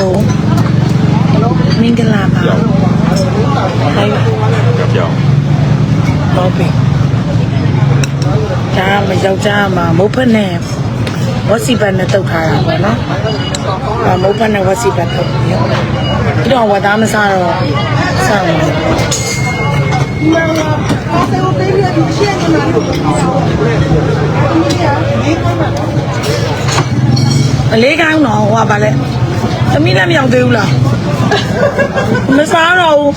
လိုမင်္ဂလာပါဟိုင်းပြောင်းတော့ပြီဒါမယောက်ျားမှာမုတ်ဖက်နဲ့ဝစီပတ်နဲ့တုတ်ထားတာပေါ့နော်အဲမုတ်ဖက်နဲ့ဝစီပတ်တုတ်ပြီးတော့ဝတ်သားမစားတော့စောင့်နေအလေးကောင်းတော့ဟိုကပါလဲ သမီးလည်းမရောက်သေးဘူးလားမစားတော့ဘူး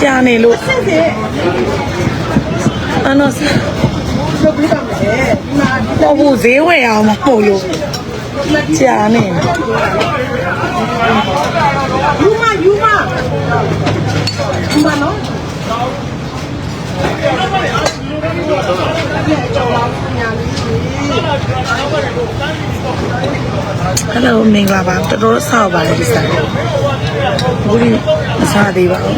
ကြာနေလို့အနော်တော့ဘူးဈေးဝယ်အောင်မပို့လို့ကြာနေယူမယူမယူမနော် ဟယ်လိုမင်္ဂလာပါတော်တော်ဆောက်ပါလေဒီစားဘူးဒီမစားသေးပါဘူး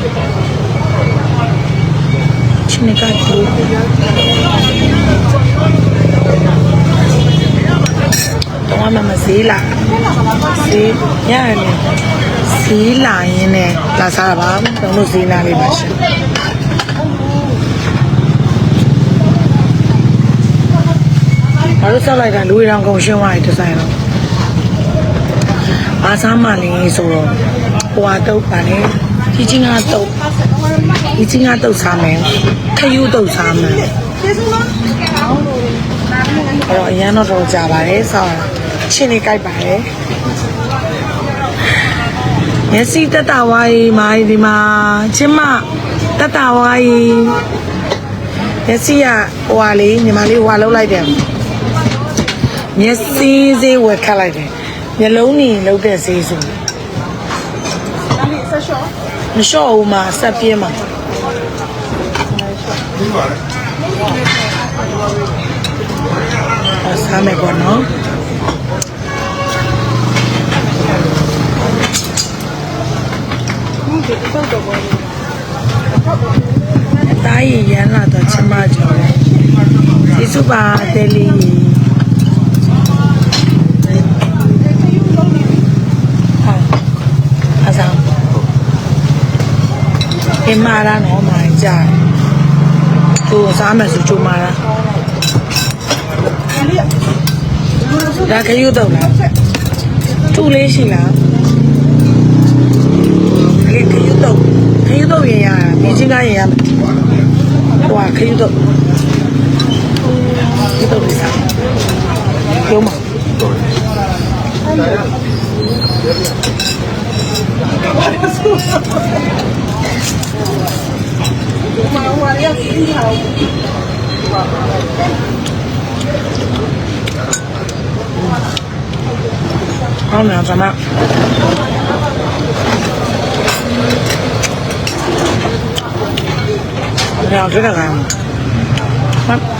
ချင်းနေကတူတော့မမဈေးလာဈေးရတယ်ဈေးလာရင်လည်းလာစားတာပါတော့လို့ဈေးနာလေးပါရှင်ဘာလို့ဆောက်လိုက်တာလူရောင်ကုန်ရှင်းသွားတယ်ဒီဇိုင်းတော့ အားစားမှလည်းဆိုတော့ဟိုဟာတုတ်ပါလေကြီးကြီးငါတုတ်ကြီးကြီးငါတုတ်စားမယ်ခယူတုတ်စားမယ်ကျေးဇူးနော်အဲ့တော့အရန်တော့တော့ကြပါတယ်ဆောက်ရချင်းနေကြိုက်ပါတယ်မျက်စိတက်တာဝါးကြီးမာကြီးဒီမှာချင်းမတက်တာဝါးကြီးမျက်စိကဟိုဟာလေးညီမလေးဟိုဟာလုံးလိုက်တယ်မျက်စိစေးဝက်ခတ်လိုက်တယ် မျက်လုံးကြီးလုံးတဲ့စေးဆိုဒါလေးဆက်ရှော့မလျှော့ဘူးမှာဆက်ပြင်းမှာအစားမယ်ပေါ့နော်ဒီတော့တော့ဘောတားရရမ်းလာတော့ချမကျော်တယ်ကျေးဇူးပါတဲလေးဟာအစား အမရာနော်မိုင်ကြာသူစားမယ်ဆိုချိုမာရာဒါလေးဒါခရုတော့လားသူ့လေးရှိလားခရုခရုတော့ခရုတော့ရင်ရမြင်းချင်းကရင်ရမယ်ဟိုကခရုတော့ခရုတော့လေးစားရုံးမ မှာဟိုရရပြီးဟာဟောင်းမြန်သမညောင်ကြက်ကံ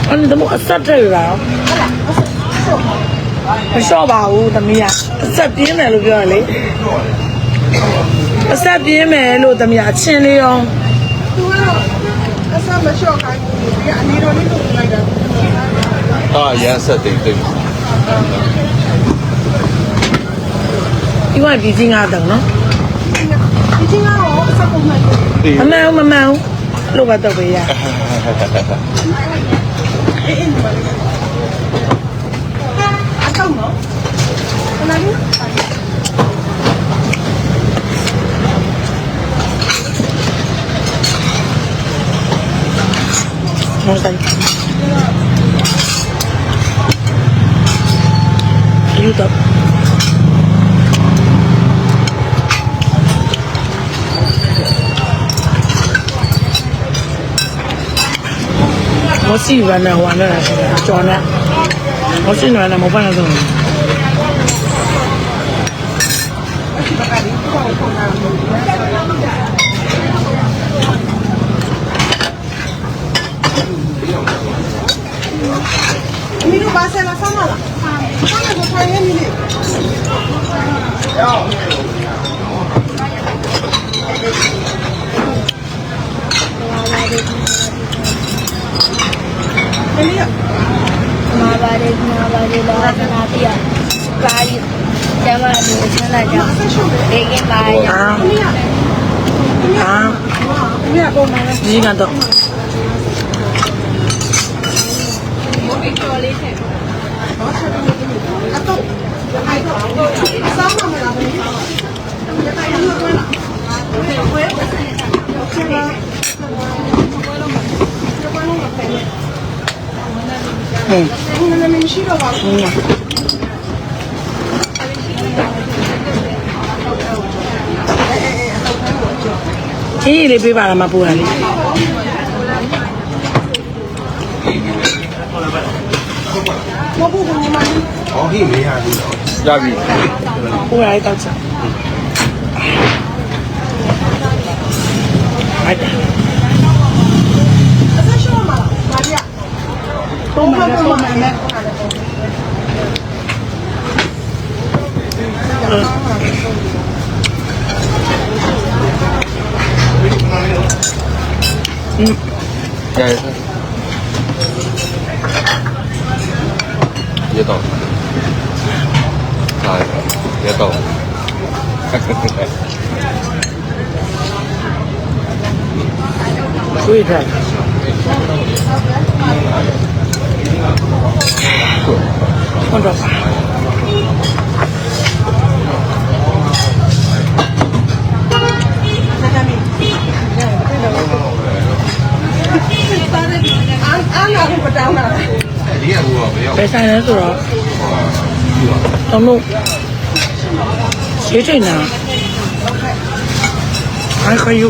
အဲ့ဒီတော့အဆက်တက်ရတာမလျှော့ပါဘူးသမီးကအဆက်ပြင်းတယ်လို့ပြောရလေ အဆက်ပြင်းမယ်လို့သမီးကအချင်းလေးရောသူကတော့အဆမရှော့ခိုင်းဘူးဒီအနေတော်လေးလုပ်လိုက်တာအာရန်ဆက်တိတ်တိတ်ဒီကဒီချင်းငါးတောင်နော်ဒီချင်းကတော့အဆပုံမှန်တယ်မမှန်ဘူးမမှန်ဘူးလို့ကတော့ပေးရ Không tay YouTube Có xì và mèo hoàn ra là tròn ạ Có xì là một văn rồi Thank you. မီတို့ပါဆယ်လာဆမ်းမလားဆမ်းတယ်ကိုထိုင်ရနေလေတမီးရမာပါတယ်မာပါတယ်လာသနာပြပါရီကျမတို့ချမ်းသာကြဒေကင်းပါရအာအာမြတ်ပုံမှန်လဲဒီကတော့ အတော့အဲ့တော့စောင်းမှာမလားဘယ်လိုလဲတိုင်လို့ကွာလားဘယ်လိုလဲဆက်ပါဟင်းဘယ်လိုလဲမရှိတော့ပါဘူးဟင်းအေးလေးပေးပါလားမပူရလေး မဟုတ်ဘူးညီမလေးရပြီပူရလေးတောက်ချင်အဲ့ဒါအသက်ရှော့မှာလားဒါပြပုံမှန်ပုံမှန်နဲ့ရ ရတော့ဟာရတော့တွေ့တယ်ဟုတ်တော့ပါအားအားလာဖို့မ တောင်းတာဒီကဘူးကမရောက်ပဲဆိုင်လဲဆိုတော့တော့လို့ရေးချိန်တာအားခယူ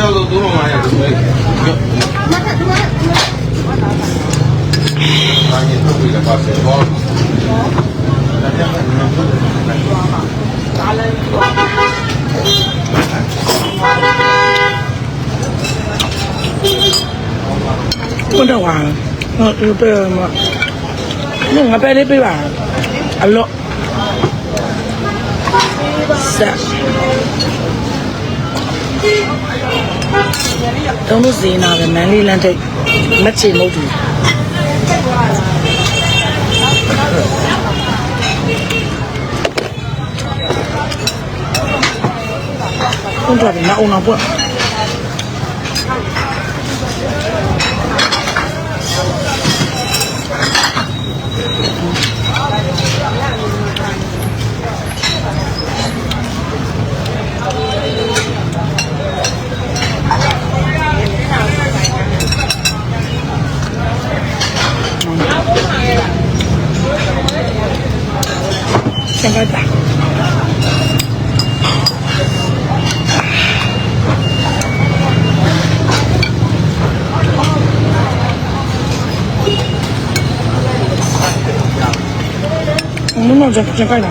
ရောက်တော့သုံးမှာရဘူးလေအားရတော့ပြီးတော့ပါစေဘော ဘု တော့ပါဟုတ်ဒီပဲမနငါပဲလေးပေးပါအလောဆက်တော့လို့စီနာပဲမန်လေးလမ်းတိတ်မချေမဟုတ်ဘူးဘုတော့ပဲမအောင်တော့ olacak? Olacak aynen.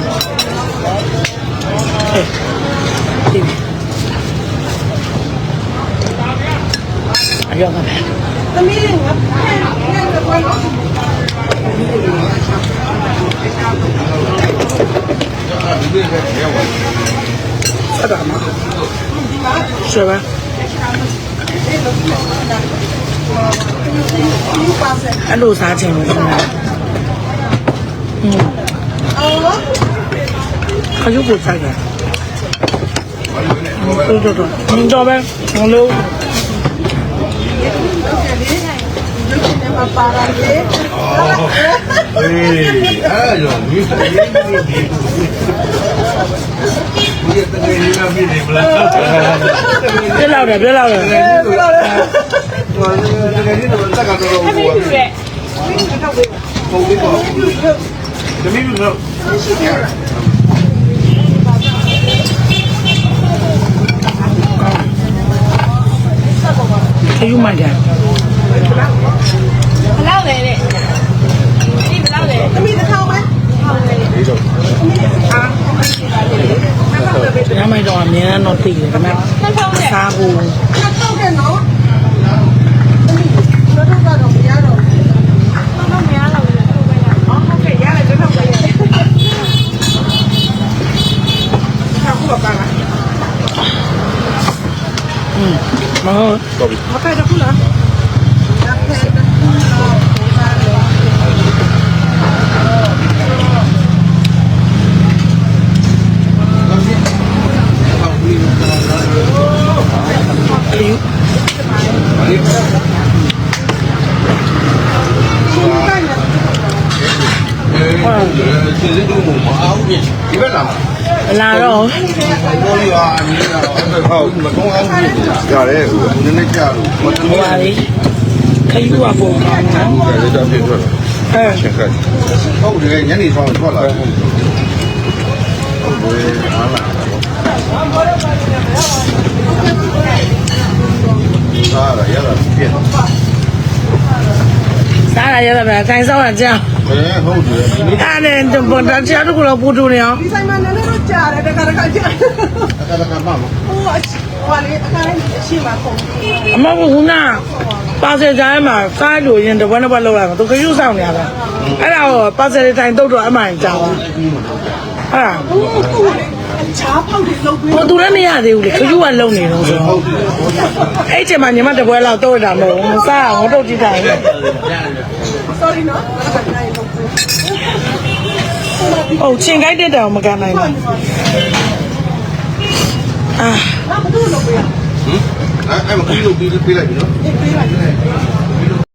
Evet. Değil mi? Ay Allah be. Hadi ama. Şöyle. Hello, 啥情况？嗯。 ချင်လို့ကျွန်တော်อืมအော်ခရုပ်ကိုစိုက်တာဟုတ်တော့တော့မင်းတော့ပဲမလို့မပါရလေအေးအဲ့ရောဒီစရေးဒီဒီဒီဒီတကယ်ကြီးမဖြစ်နေမလားပြက်လောက်တယ်ပြက်လောက်တယ်ဘယ်လိုလဲဟိုတကယ်ကြီးတော့တက်ကတော့ဟိုပုံလေးပေါ့တမီးတို့ ခရုပ်မှန်တယ်ဘလောက်လဲတဲ့ဒီဘလောက်လဲသမီးတစ်ထောင်ပဲညမိုက်တော့အမြဲတမ်းတော့သိတယ်ဒါပေမဲ့နှစ်ထောင်နဲ့စားဖို့နှစ်ထောင်တဲ့နော်သမီးတို့ကတော့မရ တော်ပြီမခိုက်တခုလားဒါဖဲတခုလား ဟုတ်ပြီအလီရှင်ကိုက်နေအဲဒီစစ်စစ်တို့မအောင်ဘူးဒီဘက်လာမလာတော့ဘောလီဟာအမြင်တော့ဟုတ်မကောင်းအောင်ကြည့်ရတယ်ဟိုနည်းနည်းကြာလို့မတူဟိုပါလေခယူကပုံကောင်းနော်ဘူးလေတော့ဖြစ်ထွက်အဲချက်ခတ်ဟုတ်တယ်ညနေဆောင်ထွက်လာဟုတ်တယ်အားလာစားရရတာပြည့် စားရရတာပဲအခိုင်ဆောင်ရကြောင်းအဲဟုတ်တယ်ဒီနေ့အဲ့နဲ့ဘန်တချာတို့ကတော့ပူတူနေအောင်ဒီဆိုင်မှာနည်းနည်းတော့ကြားတယ်တခါတခါကြားအခါတခါမှမဟိုဟိုလေအခါလေးအရှိမကုန်ဘူးအမကခုနပါစယ်တိုင်းမှာစားလို့ရင်တဝက်နှစ်ဝက်လောက်လာမှာသူခယူဆောင်နေရတာအဲ့ဒါကိုပါစယ်တိုင်းတုတ်တော့အမှန်ကြောင်းအဲ့ဒါဟိုဟိုလေချားပေါက်တွေလုပ်ပြီးဟိုသူလည်းမရသေးဘူးလေခယူကလုံနေတော့ဆိုဟုတ်တယ်အဲ့ချိန်မှာညီမတပွဲလောက်တော့တာမဟုတ်ဘူးစားအောင်တော့ကြည့်တိုင်း sorry နော်အခါတိုင်းလုပ်ပြီးဟုတ်ချင်းကိုက်တဲ့တောင်မကန်နိုင်ဘူးအာငါဘယ်လိုလုပ်ပေးရအဲ့အဲ့မကြီးလို့ပြီးပြီးလိုက်ပြီနော်လဲပေးလိုက်